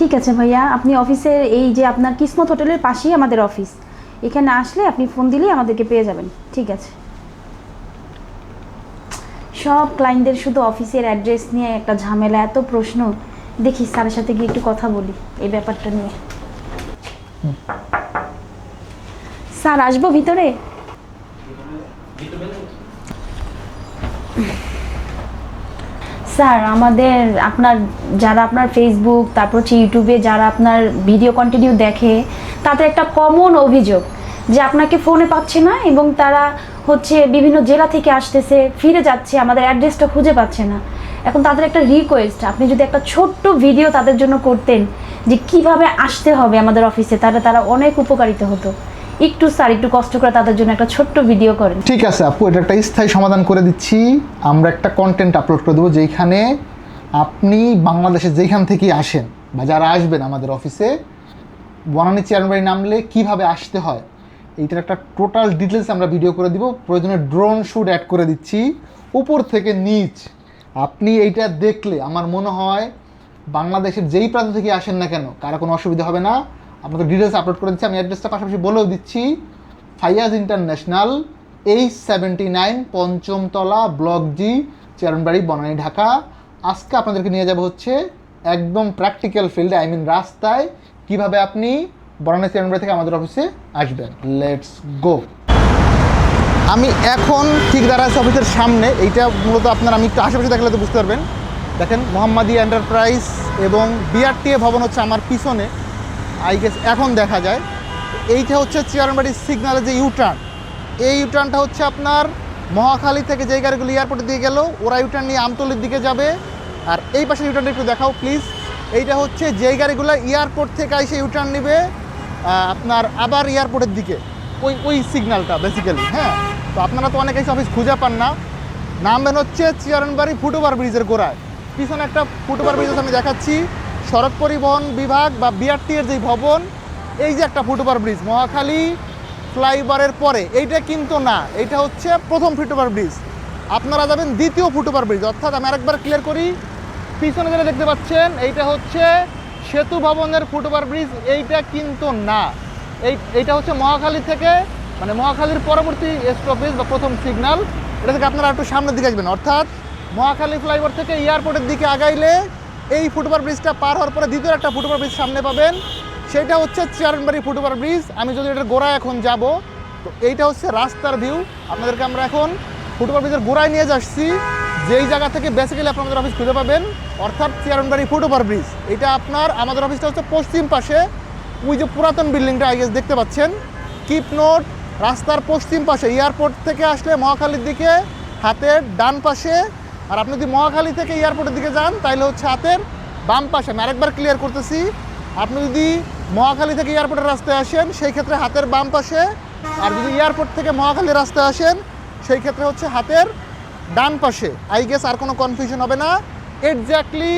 ঠিক আছে ভাইয়া আপনি অফিসের এই যে আপনার কিসমত হোটেলের পাশেই আমাদের অফিস। এখানে আসলে আপনি ফোন দিলেই আমাদেরকে পেয়ে যাবেন ঠিক আছে। সব ক্লায়েন্টদের শুধু অফিসের অ্যাড্রেস নিয়ে একটা ঝামেলা এত প্রশ্ন। দেখি স্যারের সাথে গিয়ে একটু কথা বলি এই ব্যাপারটা নিয়ে। স্যার আসব ভিতরে? স্যার, আমাদের আপনার যারা আপনার ফেসবুক তারপর হচ্ছে ইউটিউবে যারা আপনার ভিডিও কন্টিনিউ দেখে, তাদের একটা কমন অভিযোগ যে আপনাকে ফোনে পাচ্ছে না এবং তারা হচ্ছে বিভিন্ন জেলা থেকে আসতেছে, ফিরে যাচ্ছে, আমাদের অ্যাড্রেসটা খুঁজে পাচ্ছে না। এখন তাদের একটা রিকোয়েস্ট আপনি যদি একটা ছোট্ট ভিডিও তাদের জন্য করতেন যে কীভাবে আসতে হবে আমাদের অফিসে তাহলে তারা অনেক উপকারিত হতো। একটু স্যার, একটু কষ্ট করে তাদের জন্য একটা ছোট্ট ভিডিও করেন। ঠিক আছে, আপু, এটা একটা স্থায়ী সমাধান করে দিচ্ছি। আমরা একটা কন্টেন্ট আপলোড করে দেবো যেখানে আপনি বাংলাদেশে যেখান থেকেই আসেন বা যারা আসবেন আমাদের অফিসে বনানী চেয়ারবাড়ি নামলে কীভাবে আসতে হয়, এইটার একটা টোটাল ডিটেলস আমরা ভিডিও করে দিব। প্রয়োজনে ড্রোন শ্যুট অ্যাড করে দিচ্ছি। উপর থেকে নিচ, আপনি এইটা দেখলে আমার মনে হয় বাংলাদেশের যেই প্রান্ত থেকে আসেন না কেন, কারও কোনো অসুবিধা হবে না। আপনাদের ডিটেলস আপলোড করে দিচ্ছি, আমি অ্যাড্রেসটা পাশাপাশি বলেও দিচ্ছি। Faiyaz international H seventy nine পঞ্চমতলা, block G Chairmanbari Banani, Dhaka. আজকে আপনাদেরকে নিয়ে যাব হচ্ছে একদম প্র্যাকটিক্যাল ফিল্ডে আই মিন রাস্তায় কীভাবে আপনি বনানী চেরনবাড়ি থেকে আমাদের অফিসে আসবেন। লেটস গো আমি এখন ঠিক দাঁড়া আছি অফিসের সামনে, এইটা মূলত আপনার আমি একটু আশেপাশে দেখলে তো বুঝতে পারবেন। দেখেন, মোহাম্মদী এন্টারপ্রাইজ এবং বিআরটিএ ভবন হচ্ছে আমার পিছনে। আই গেস এখন দেখা যায়। এইটা হচ্ছে চেয়ারবাড়ির সিগনালের যে ইউটার্ন এই ইউটার্নটা হচ্ছে আপনার মহাখালী থেকে যেই গাড়িগুলো এয়ারপোর্টে দিয়ে গেল, ওরা ইউটার্ন নিয়ে আমতলির দিকে যাবে। আর এই পাশে ইউটার্নটা একটু দেখাও প্লিজ এইটা হচ্ছে যেই গাড়িগুলো এয়ারপোর্ট থেকে এসে ইউটার্ন নেবে আপনার আবার এয়ারপোর্টের দিকে। ওই ওই সিগনালটা বেসিক্যালি হ্যাঁ? তো আপনারা তো অনেক এসে অফিস খুঁজে পান না। নামবেন হচ্ছে চিয়ারনবাড়ি ফুটওভার ব্রিজের গোড়ায়। পিছনে একটা ফুটওভার ব্রিজ আমি দেখাচ্ছি। সড়ক পরিবহন বিভাগ বা বিআরটি এর যে ভবন, এই যে একটা ফুটওভার ব্রিজ, মহাখালী ফ্লাইওভারের পরে, এইটা কিন্তু না, এইটা হচ্ছে প্রথম ফুটওভার ব্রিজ। আপনারা যাবেন দ্বিতীয় ফুটওভার ব্রিজ, অর্থাৎ আমি আরেকবার ক্লিয়ার করি, পিছনে যেটা দেখতে পাচ্ছেন, এইটা হচ্ছে সেতু ভবনের ফুটওভার ব্রিজ, এইটা কিন্তু না। এই, এইটা হচ্ছে মহাখালী থেকে মানে মহাখালীর পরবর্তী স্টপেজ বা প্রথম সিগন্যাল এটা থেকে আপনারা একটু সামনের দিকে আসবেন। অর্থাৎ মহাখালী ফ্লাইওভার থেকে এয়ারপোর্টের দিকে আগাইলে এই ফুটওভার ব্রিজটা পার হওয়ার পরে দ্বিতীয় একটা ফুটওভার ব্রিজ সামনে পাবেন। সেটা হচ্ছে চেয়ারনবাড়ি ফুটওভার ব্রিজ। আমি যদি এটার গোড়ায় এখন যাব, তো এইটা হচ্ছে রাস্তার ভিউ। আপনাদেরকে আমরা এখন ফুটওভার ব্রিজের গোড়ায় নিয়ে যাচ্ছি। যেই জায়গা থেকে বেসিক্যালি আপনি আমাদের অফিস খুঁজে পাবেন, অর্থাৎ চেয়ারনবাড়ি ফুটওভার ব্রিজ। এটা আপনার, আমাদের অফিসটা হচ্ছে পশ্চিম পাশে। ওই যে পুরাতন বিল্ডিংটা আই গেস দেখতে পাচ্ছেন। কিপ নোট রাস্তার পশ্চিম পাশে এয়ারপোর্ট থেকে আসলে মহাখালীর দিকে, হাতের ডান পাশে আর আপনি যদি মহাখালী থেকে এয়ারপোর্টের দিকে যান তাহলে হচ্ছে হাতের বাম পাশে আমি আরেকবার ক্লিয়ার করতেছি। আপনি যদি মহাখালী থেকে এয়ারপোর্টের রাস্তায় আসেন, সেই ক্ষেত্রে হাতের বাম পাশে, আর যদি এয়ারপোর্ট থেকে মহাখালী রাস্তায় আসেন, সেই ক্ষেত্রে হচ্ছে হাতের ডান পাশে। আই গেস আর কোনো কনফিউশন হবে না। এক্স্যাক্টলি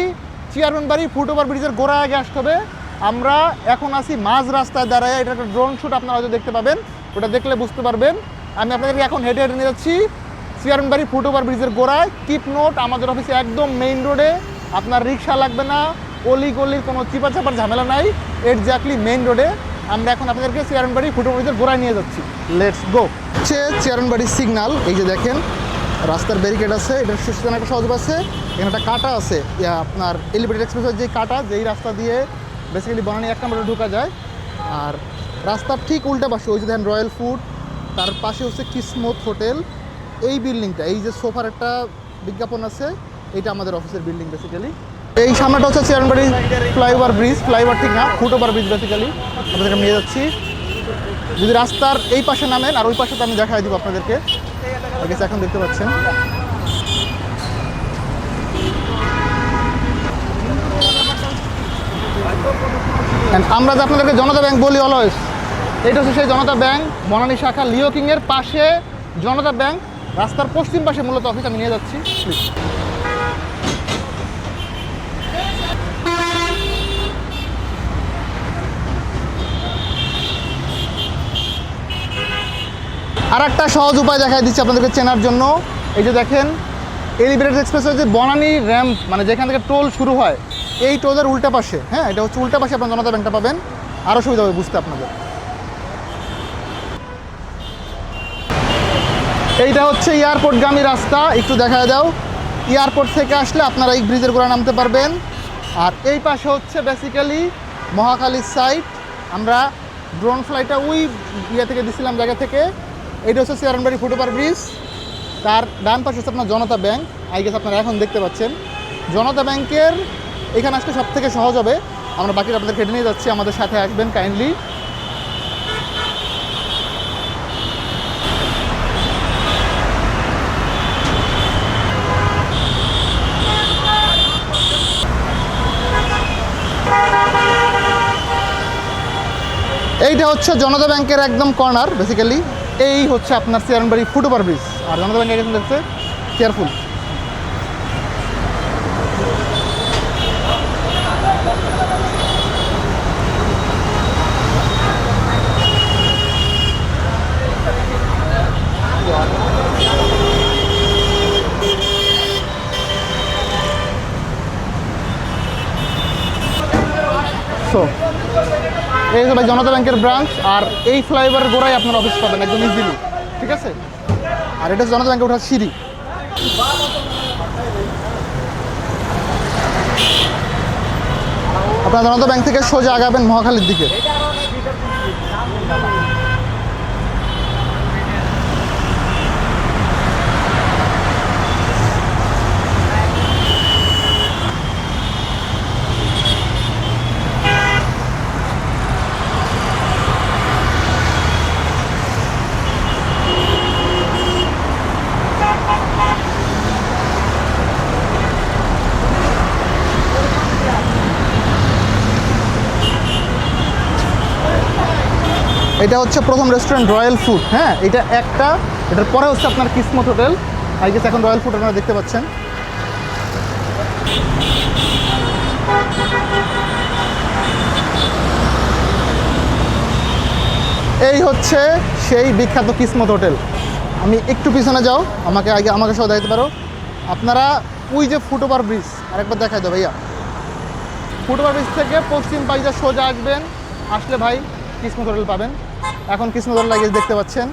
চেয়ারম্যান বাড়ি ফুটওভার ব্রিজের গোড়া আগে আসতে হবে। আমরা এখন আসি মাঝ রাস্তায় দাঁড়ায় এটা একটা ড্রোন শ্যুট আপনারা হয়তো দেখতে পাবেন। ওটা দেখলে বুঝতে পারবেন। আমি আপনাদেরকে এখন হেঁটে হেঁটে নিয়ে যাচ্ছি। চেয়ারম্যান ফুটওভার ব্রিজের গোড়ায়। কিপ নোট, আমাদের অফিসে একদম মেইন রোডে আপনার রিক্সা লাগবে না অলি গলির কোনো চিপা চাপার ঝামেলা নাই। এক্স্যাক্টলি মেইন রোডে আমরা এখন আপনাদেরকে চেয়ারনবাড়ি ফুটওভার ব্রিজের গোড়ায় নিয়ে যাচ্ছি। লেটস গো হচ্ছে চেয়ারনবাড়ির সিগনাল এই যে দেখেন, রাস্তার ব্যারিকেড আছে এটার সেখানে একটা সহযোগ আছে, এখানে একটা কাটা আছে। আপনার এলিভেটেড এক্সপ্রেসের যে কাটা, যেই রাস্তা দিয়ে বেসিক্যালি বনানি এক নম্বরে ঢোকা যায়। আর রাস্তার ঠিক উল্টা পাশে, ওই যে দেখেন রয়্যাল ফুড তার পাশে হচ্ছে কিসমত হোটেল এই বিল্ডিংটা, এই যে সোফার একটা বিজ্ঞাপন আছে এটা আমাদের অফিসের বিল্ডিং বেসিক্যালি এই সামনেটা হচ্ছে চেয়ারনবাড়ি ফ্লাইওভার ব্রিজ ফ্লাইওভার ঠিক না ফুটওভার ব্রিজ বেসিক্যালি আপনাদেরকে নিয়ে যাচ্ছি। যদি রাস্তার এই পাশে নামেন, আর ওই পাশে তো আমি দেখাই দিব আপনাদেরকে। এখন দেখতে পাচ্ছেন। আমরা যে আপনাদেরকে জনতা ব্যাংক বলি অলওয়েজ এটা হচ্ছে সেই জনতা ব্যাংক বনানী শাখা লিও কিংয়ের পাশে জনতা ব্যাংক রাস্তার পশ্চিম পাশে মূলত অফিস আমি নিয়ে যাচ্ছি। আর একটা সহজ উপায় দেখাই দিচ্ছি আপনাদেরকে চেনার জন্য। এই যে দেখেন এলিভেটেড এক্সপ্রেসের যে বনানি র্যাম্প মানে যেখান থেকে টোল শুরু হয়। এই টোলের উল্টা পাশে হ্যাঁ এটা হচ্ছে উল্টা পাশে আপনার জনতা ব্যাংকটা পাবেন। আরও সুবিধা হবে বুঝতে আপনাদের। এইটা হচ্ছে এয়ারপোর্টগামী রাস্তা, একটু দেখা দাও। এয়ারপোর্ট থেকে আসলে আপনারা এই ব্রিজের গোড়া নামতে পারবেন। আর এই পাশে হচ্ছে বেসিক্যালি মহাখালীর সাইড আমরা ড্রোন ফ্লাইটটা ওই ইয়ে থেকে দিছিলাম জায়গা থেকে। এইটা হচ্ছে সিয়ারনবাড়ি ফুটওভার ব্রিজ তার ডান পাশে হচ্ছে আপনার জনতা ব্যাংক আই গেস আপনারা এখন দেখতে পাচ্ছেন। জনতা ব্যাংকের এখানে আসলে সব থেকে সহজ হবে। আমরা বাকি আপনাদের কেটে নিয়ে যাচ্ছি। আমাদের সাথে আসবেন কাইন্ডলি এইটা হচ্ছে জনতা ব্যাংকের একদম কর্নার বেসিক্যালি এই হচ্ছে আপনার চেয়ারনবাড়ি ফুটওভার ব্রিজ আর জনতা এখানে দেখছে হচ্ছে ভাই জনতা ব্যাংকের ব্রাঞ্চ আর এই ফ্লাইওভারের গোড়ায় আপনার অফিস পাবেন, একদম ইজিলি ঠিক আছে? আর এটা হচ্ছে জনতা ব্যাংকে ওঠার সিঁড়ি। আপনারা জনতা ব্যাংক থেকে সোজা আগাবেন মহাখালীর দিকে। এটা হচ্ছে প্রথম রেস্টুরেন্ট রয়্যাল ফুড হ্যাঁ? এটা একটা, এটার পরে হচ্ছে আপনার কিসমত হোটেল আই গেস এখন রয়্যাল ফুড আপনারা দেখতে পাচ্ছেন। এই হচ্ছে সেই বিখ্যাত কিসমত হোটেল আমি একটু পিছনে যাও, আমাকে আগে, আমাকে সহ দেখতে পারো। আপনারা ওই যে ফুটওভার ব্রিজ আরেকবার দেখাই দাও ভাইয়া। ফুটওভার ব্রিজ থেকে পশ্চিম পাইজা সোজা আসবেন, আসলে ভাই কিসমত হোটেল পাবেন। এখন হোটেল লাগিয়ে দেখতে পাচ্ছেন।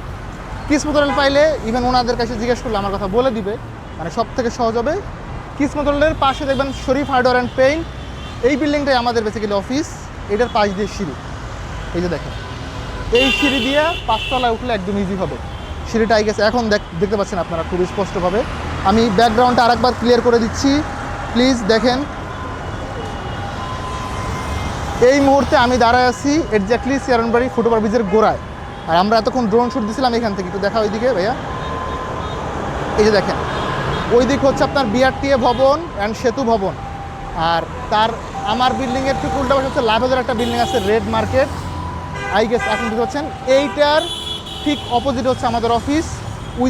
হোটেল পাইলে ইভেন ওনাদের কাছে জিজ্ঞেস করলে আমার কথা বলে দিবে। মানে সব থেকে সহজ হবে। হোটেলের পাশে দেখবেন শরীফ হার্ডওয়ার অ্যান্ড পেইন্ট। এই বিল্ডিংটাই আমাদের বেসিক্যালি অফিস এটার পাশ দিয়ে সিঁড়ি। এই যে দেখেন। এই সিঁড়ি দিয়ে পাঁচতলায় উঠলে একদম ইজি হবে। সিঁড়িটা আই গেছে এখন দেখ- দেখতে পাচ্ছেন আপনারা খুবই স্পষ্টভাবে। আমি ব্যাকগ্রাউন্ডটা আরেকবার ক্লিয়ার করে দিচ্ছি। প্লিজ দেখেন। এই মুহূর্তে আমি দাঁড়ায় আছি এক্স্যাক্টলি সিয়ারনবাড়ি ফুটওভার ব্রিজের গোড়ায়। আর আমরা এতক্ষণ ড্রোন শুট দিছিলাম এখান থেকে। একটু দেখা ওইদিকে ভাইয়া। এই যে দেখেন ওই দিক হচ্ছে আপনার বিআরটিএ ভবন অ্যান্ড সেতু ভবন। আর তার, আমার বিল্ডিংয়ের ঠিক উল্টা পাশে হচ্ছে লাভেদের একটা বিল্ডিং আছে রেড মার্কেট আই গেস এখন বুঝতে পারছেন। এইটার ঠিক অপোজিট হচ্ছে আমাদের অফিস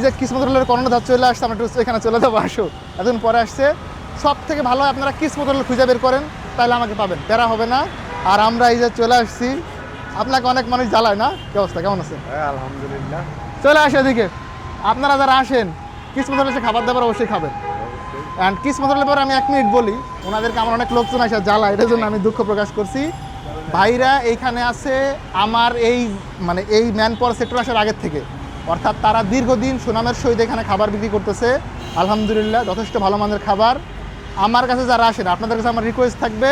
যে কিসমত হোটেলের করোনা ধার চলে আসছে, আমরা একটু এখানে চলে যাব, আসো। এতদিন পরে আসছে। সব থেকে ভালো আপনারা কিসমত হোটেল খুঁজে বের করেন, তাহলে আমাকে পাবেন। প্যারা হবে না। আর আমরা এই যে চলে আসছি। আপনাকে অনেক মানুষ জ্বালায় না? কি অবস্থা? কেমন আছেন? হ্যাঁ আলহামদুলিল্লাহ। চলে আসে এদিকে। আপনারা যারা আসেন কিসমত এসে খাবার দাবার অবশ্যই খাবেন। অ্যান্ড কিসমত হোটেলের পরে আমি এক মিনিট বলি ওনাদেরকে আমার অনেক লোকজন আসে জ্বালা এটার জন্য আমি দুঃখ প্রকাশ করছি। ভাইরা এইখানে আছে আমার এই মানে এই ম্যান পাওয়ার সেক্টর আসার আগের থেকে। অর্থাৎ তারা দীর্ঘদিন সুনামের সহিত এখানে খাবার বিক্রি করতেছে। আলহামদুলিল্লাহ যথেষ্ট ভালো মানের খাবার। আমার কাছে যারা আসেন আপনাদের কাছে আমার রিকোয়েস্ট থাকবে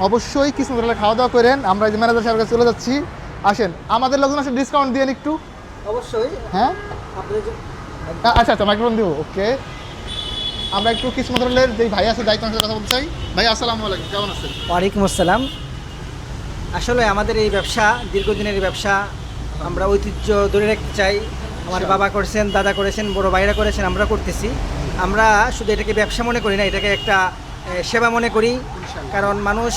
অবশ্যই কিছু হোটেলে খাওয়া দাওয়া করেন। আমরা যে ম্যানেজার সাহেবের কাছে চলে যাচ্ছি। আসেন আমাদের লোকজন আসে ডিসকাউন্ট দিয়ে একটু। অবশ্যই। হ্যাঁ? আপনি যে- আ- আচ্ছা আচ্ছা মাইক্রোফোন দিব ওকে আমরা একটু কিসমত হোটেলের যে ভাই আছে দায়িত্ব কথা বলতে চাই। ভাই আসসালামু আলাইকুম কেমন আছেন? ওয়ালাইকুম আসসালাম। আসলে আমাদের এই ব্যবসা দীর্ঘদিনের এই ব্যবসা আমরা ঐতিহ্য ধরে রাখতে চাই। আমার বাবা করেছেন দাদা করেছেন বড় ভাইরা করেছেন আমরা করতেছি। আমরা শুধু এটাকে ব্যবসা মনে করি না এটাকে একটা সেবা মনে করি কারণ মানুষ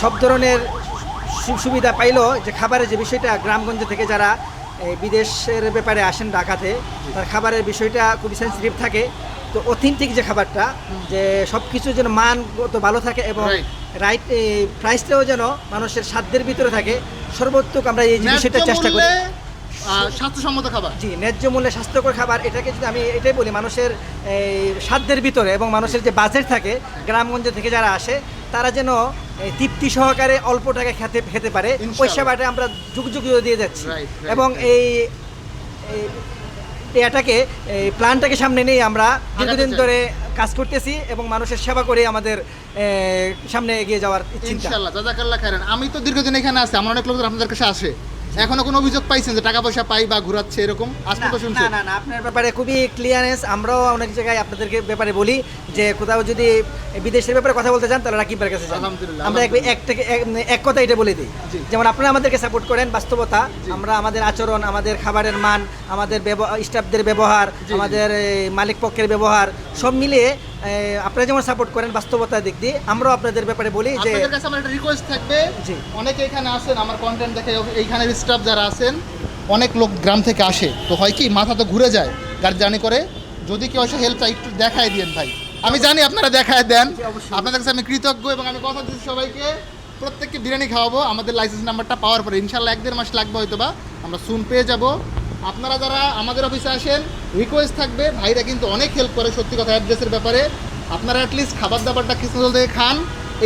সব ধরনের সুবিধা পাইলো যে খাবারের যে বিষয়টা গ্রামগঞ্জ থেকে যারা বিদেশের ব্যাপারে আসেন ঢাকাতে তার খাবারের বিষয়টা খুবই সেন্সিটিভ থাকে। তো অথেন্টিক যে খাবারটা যে সব কিছু যেন মান তো ভালো থাকে এবং রাইট প্রাইসটাও যেন মানুষের সাধ্যের ভিতরে থাকে সর্বোত্তক আমরা এই বিষয়টা চেষ্টা করি। স্বাস্থ্যসম্মত খাবার? জি ন্যায্য মূল্যে স্বাস্থ্যকর খাবার এটাকে যদি আমি এটাই বলি মানুষের এই সাধ্যের ভিতরে এবং মানুষের যে বাজেট থাকে গ্রামগঞ্জ থেকে যারা আসে তারা যেন তৃপ্তি সহকারে অল্প টাকা খেতে খেতে পারে। ওই। সেবাটা আমরা যুগ যুগ দিয়ে যাচ্ছি। এবং এই এই এটাকে এই প্ল্যানটাকে সামনে নিয়ে আমরা দীর্ঘদিন ধরে কাজ করতেছি এবং মানুষের সেবা করে আমাদের সামনে এগিয়ে যাওয়ার জাজাকাল্লাহ খাইরান। আমি তো দীর্ঘদিন এখানে আছি আমার অনেক লোকজন আপনাদের কাছে আসে। এখনও কোনো অভিযোগ পাইছেন যে টাকা পয়সা পাই বা ঘুরাচ্ছে এরকম? আজ না, পর্যন্ত না না না আপনার ব্যাপারে খুবই ক্লিয়ারেন্স আমরাও অনেক জায়গায় আপনাদেরকে ব্যাপারে বলি যে কোথাও যদি বিদেশের ব্যাপারে কথা বলতে চান তাহলে রাকিবের কাছে যান। আলহামদুলিল্লাহ, আমরা এক- এক থেকে এক- এক কথা এটা বলে দিই। যেমন আপনারা আমাদেরকে সাপোর্ট করেন বাস্তবতা আমরা আমাদের আচরণ আমাদের খাবারের মান আমাদের স্টাফদের ব্যবহার আমাদের মালিক পক্ষের ব্যবহার সব মিলিয়ে আপনারা যেমন সাপোর্ট করেন বাস্তবতার দিক দিয়ে আমরাও আপনাদের ব্যাপারে বলি যে আপনাদের কাছে আমার একটা রিকোয়েস্ট থাকবে। জি। অনেকে এখানে আসেন আমার কন্টেন্ট দেখে এইখানের স্টাফ যারা আছেন অনেক লোক গ্রাম থেকে আসে। তো হয় কি মাথা তো ঘুরে যায় গাড়ি জার্নি করে। যদি কেউ এসে হেল্প চাই একটু দেখায় দিয়েন ভাই। আমি জানি আপনারা দেখায় দেন। আপনাদের কাছে আমি কৃতজ্ঞ এবং আমি কথা দিচ্ছি সবাইকে। প্রত্যেককে বিরিয়ানি খাওয়াবো। আমাদের লাইসেন্স নাম্বারটা পাওয়ার পরে ইনশাল্লাহ এক দেড় মাস লাগবে হয়তো বা আমরা সুন পেয়ে যাব। আপনারা যারা আমাদের অফিসে আসেন রিকোয়েস্ট থাকবে। ভাইরা কিন্তু অনেক হেল্প করে, সত্যি কথা অ্যাড্রেসের ব্যাপারে। আপনারা অ্যাটলিস্ট খাবার দাবারটা কৃষ্ণদল থেকে খান।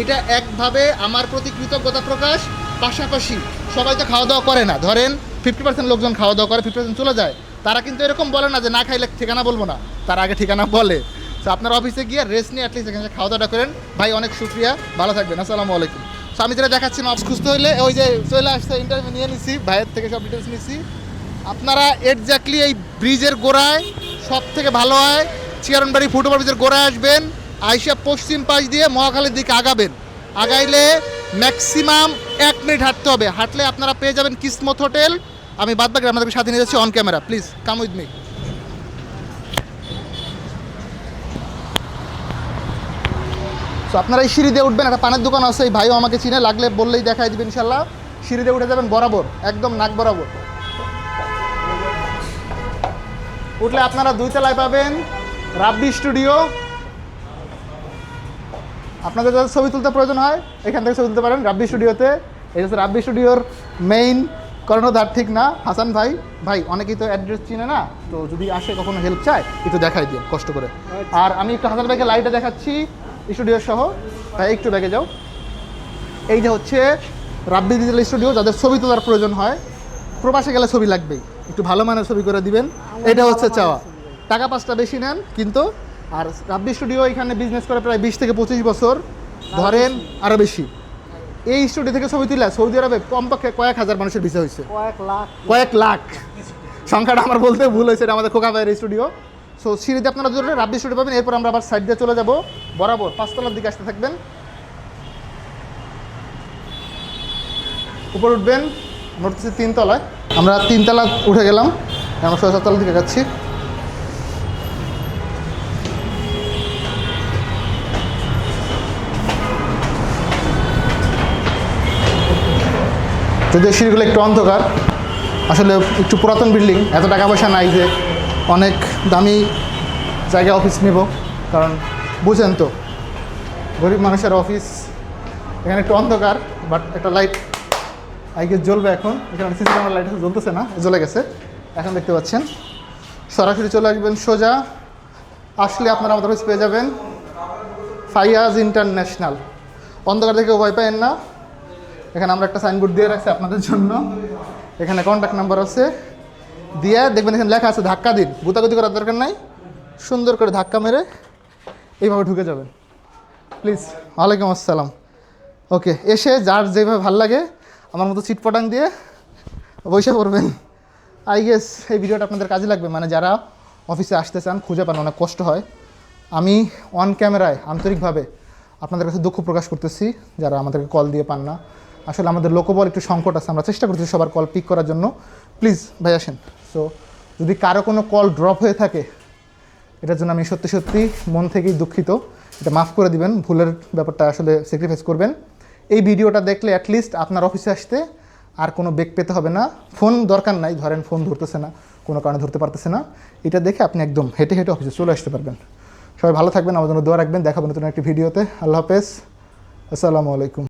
এটা একভাবে আমার প্রতি কৃতজ্ঞতা প্রকাশ। পাশাপাশি সবাই তো খাওয়া দাওয়া করে না। ধরেন ফিফটি পার্সেন্ট লোকজন খাওয়া দাওয়া করে ফিফটি পার্সেন্ট চলে যায়। তারা কিন্তু এরকম বলে না যে, না খাইলে ঠিকানা বলব না। তারা আগে ঠিকানা বলে। তো আপনার অফিসে গিয়ে রেস্ট নিয়ে অ্যাটলিস্ট এখানে খাওয়া দাওয়াটা করেন। ভাই, অনেক শুক্রিয়া। ভালো থাকবেন। আসসালামু আলাইকুম। তো আমি যেটা দেখাচ্ছি মাছ খুঁজতে হলে ওই যে চলে আসছে ইন্টারভিউ নিয়ে নিছি। ভাইয়ের থেকে সব ডিটেলস নিছি। আপনারা এক্স্যাক্টলি এই ব্রিজের গোড়ায় সব থেকে ভালো হয়, চিয়ারনবাড়ি ফুটওভার ব্রিজের গোড়ায় আসবেন, আইসা পশ্চিম পাশ দিয়ে মহাখালীর দিকে আগাবেন। আগাইলে ম্যাক্সিমাম এক মিনিট হাঁটতে হবে। হাঁটলে আপনারা পেয়ে যাবেন কিসমত হোটেল। আমি বাদ বাকি আপনাদের সাথে নিয়ে যাচ্ছি on camera please come with me তো আপনারা এই সিঁড়ি দিয়ে উঠবেন, একটা পানের দোকান আছে, এই ভাইও আমাকে চিনে, লাগলে বললেই দেখাই দিবেন ইনশাল্লাহ সিঁড়ি দিয়ে উঠে যাবেন বরাবর, একদম নাক বরাবর। উঠলে আপনারা দুই তলায় পাবেন রাব্বি স্টুডিও। আপনাদের যাদের ছবি তুলতে প্রয়োজন হয়, এখান থেকে ছবি তুলতে পারেন রাব্বি স্টুডিওতে। এই হচ্ছে রাব্বি স্টুডিওর মেইন কর্ণধার, ঠিক না? হাসান ভাই। ভাই, অনেকেই তো অ্যাড্রেস চিনে না, তো যদি আসে কখনো হেল্প চায়, একটু দেখাই দিও, কষ্ট করে। আর আমি একটু হাসান ভাইকে লাইটে দেখাচ্ছি স্টুডিও সহ। ভাই, একটু ব্যাগে যাও। এই যে হচ্ছে রাব্বি ডিজিটাল স্টুডিও যাদের ছবি তোলার প্রয়োজন হয়, প্রবাসে গেলে ছবি লাগবেই। একটু ভালো মানের ছবি করে দিবেন। এটা হচ্ছে চাওয়া। টাকা পাঁচটা বেশি নেন কিন্তু আর রাব্বি স্টুডিও এখানে বিজনেস করে প্রায় বিশ থেকে পঁচিশ বছর। ধরেন আরও বেশি। এই স্টুডিও থেকে ছবি তুলে সৌদি আরবে কমপক্ষে কয়েক হাজার মানুষের ভিসা হয়েছে। কয়েক লাখ। কয়েক লাখ। সংখ্যাটা আমার বলতে ভুল হয়েছে এটা আমাদের খোকা ভাইয়ের স্টুডিও। সো সিঁড়িতে আপনারা ধরে রাব্বি স্টুডিও পাবেন এরপর আমরা আবার সাইড দিয়ে চলে যাব। বরাবর পাঁচতলার দিকে আসতে থাকবেন। উপর উঠবেন নোটছি তিনতলায়। আমরা তিনতলা উঠে গেলাম, আমরা সোজা সাততলা দিকে যাচ্ছি যদিও সিঁড়িগুলো একটু অন্ধকার, আসলে একটু পুরাতন বিল্ডিং, এত টাকা পয়সা নাই যে অনেক দামি জায়গায় অফিস নেব, কারণ বুঝেন তো, গরিব মানুষের অফিস এখানে একটু অন্ধকার বাট একটা লাইট আইকে জ্বলবে এখন। এখানে সিসি ক্যামেরা লাইট জ্বলতেছে না। জ্বলে গেছে। এখন দেখতে পাচ্ছেন। সরাসরি চলে আসবেন সোজা। আসলে আপনারা আমাদের অফিস পেয়ে যাবেন ফাইয়াজ ইন্টারন্যাশনাল। অন্ধকার থেকে ভয় পাবেন না। এখানে আমরা একটা সাইনবোর্ড দিয়ে রাখছি আপনাদের জন্য। এখানে কন্ট্যাক্ট নাম্বার আছে। দিয়ে দেখবেন এখানে লেখা আছে ধাক্কা দিন। গুতাগুতি করার দরকার নাই। সুন্দর করে ধাক্কা মেরে এইভাবে ঢুকে যাবেন। প্লিজ ওয়ালাইকুম আসসালাম। ওকে এসে যার যেভাবে ভালো লাগে আমার মতো চিটপটাং দিয়ে বসে পড়বেন। আই গেস এই ভিডিওটা আপনাদের কাজে লাগবে মানে যারা অফিসে আসতে চান, খুঁজে পান, অনেক কষ্ট হয়। আমি অন ক্যামেরায় আন্তরিকভাবে আপনাদের কাছে দুঃখ প্রকাশ করতেছি, যারা আমাদেরকে কল দিয়ে পান না। আসলে আমাদের লোকবল একটু সংকট আছে, আমরা চেষ্টা করতেছি সবার কল পিক করার জন্য। প্লিজ ভাই, আসেন। সো যদি কারও কোনো কল ড্রপ হয়ে থাকে, এটার জন্য আমি সত্যি সত্যি মন থেকেই দুঃখিত। এটা মাফ করে দিবেন, ভুলের ব্যাপারটা আসলে স্যাক্রিফাইস করবেন। এই ভিডিওটা দেখলে অ্যাটলিস্ট আপনার অফিসে আসতে আর কোনো বেগ পেতে হবে না। ফোন দরকার নাই, ধরেন ফোন ধরতেছে না, কোনো কারণে ধরতে পারতেছে না। এটা দেখে আপনি একদম হেঁটে হেঁটে অফিসে চলে আসতে পারবেন। সবাই ভালো থাকবেন, আমার জন্য দোয়া রাখবেন দেখাবেন নতুন একটি ভিডিওতে। আল্লাহ হাফেজ। আসসালামু আলাইকুম।